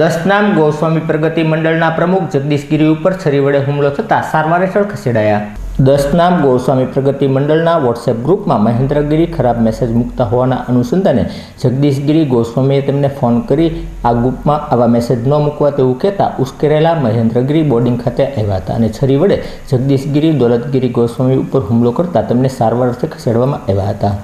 દસનામ ગોસ્વામી પ્રગતિ મંડળના પ્રમુખ જગદીશગીરી ઉપર છરી વડે હુમલો થતાં સારવાર હેઠળ ખસેડાયા. દસનામ ગોસ્વામી પ્રગતિ મંડળના વોટ્સએપ ગ્રુપમાં મહેન્દ્રગીરી ખરાબ મેસેજ મૂકતા હોવાના અનુસંધાને જગદીશગીરી ગોસ્વામીએ તેમને ફોન કરી આ ગ્રુપમાં આવા મેસેજ ન મૂકવા તેવું કહેતા ઉશ્કેરેલા મહેન્દ્રગીરી બોર્ડિંગ ખાતે આવ્યા હતા અને છરી વડે જગદીશગીરી દોલતગીરી ગોસ્વામી ઉપર હુમલો કરતા તેમને સારવાર અર્થે ખસેડવામાં આવ્યા હતા.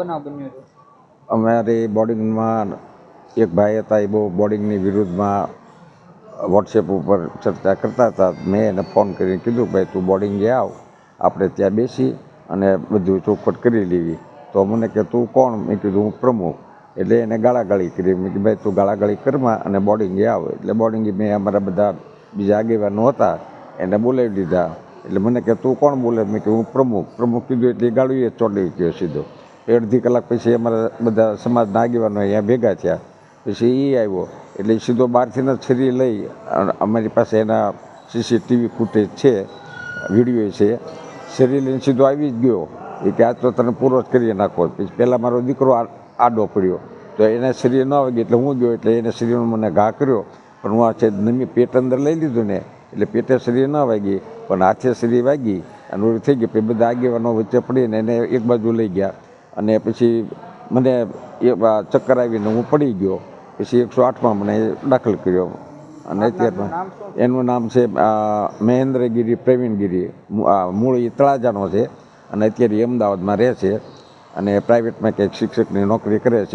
બનાવ બન્યો છે અમારી બોર્ડિંગમાં એક ભાઈ હતા, એ બહુ બોર્ડિંગની વિરુદ્ધમાં વોટ્સએપ ઉપર ચર્ચા કરતા હતા. મેં એને ફોન કરીને કીધું, ભાઈ, તું બોર્ડિંગે આવ, આપણે ત્યાં બેસી અને બધું ચોખવટ કરી લેવી. તો મને કે, તું કોણ? મેં કીધું, હું પ્રમુખ. એટલે એને ગાળાગાળી કરી. મેં કીધું, ભાઈ, તું ગાળાગાળી કરમાં અને બોર્ડિંગે આવ. એટલે બોર્ડિંગે મેં અમારા બધા બીજા આગેવાનો હતા એને બોલાવી દીધા. એટલે મને કે, તું કોણ બોલે? મેં કે હું પ્રમુખ. પ્રમુખ કીધું, એટલે એ ચોડી ગયો સીધો. અડધી કલાક પછી અમારા બધા સમાજના આગેવાનો અહીંયા ભેગા થયા. પછી એ આવ્યો. એટલે સીધો બહારથી જ છરી લઈ અમારી પાસે એના સીસીટીવી ફૂટેજ છે વીડિયો છે. છરી લઈને સીધો આવી જ ગયો. એ કે આજ તો તને પૂરો જ કરી નાખો. પછી પહેલાં મારો દીકરો આ- આડો પડ્યો. તો એને શરીર ન વાગી એટલે હું ગયો એટલે એને શરીરનો મને ઘા કર્યો. પણ હું આ છે નમી પેટ અંદર લઈ લીધું ને, એટલે પેટે શરીર ન વાગી. પણ હાથે શરીર વાગી અને થઈ ગઈ પછી બધા આગેવાનો વચ્ચે પડીને એને એક બાજુ લઈ ગયા. અને પછી મને એ ચક્કર આવીને હું પડી ગયો. પછી એકસો આઠમાં મને દાખલ કર્યો. અને અત્યારમાં એનું નામ છે મહેન્દ્રગીરી પ્રવીણગીરી. મૂળ એ તળાજાનો છે. અને અત્યારે એ અમદાવાદમાં રહે છે. અને પ્રાઇવેટમાં કંઈક શિક્ષકની નોકરી કરે છે.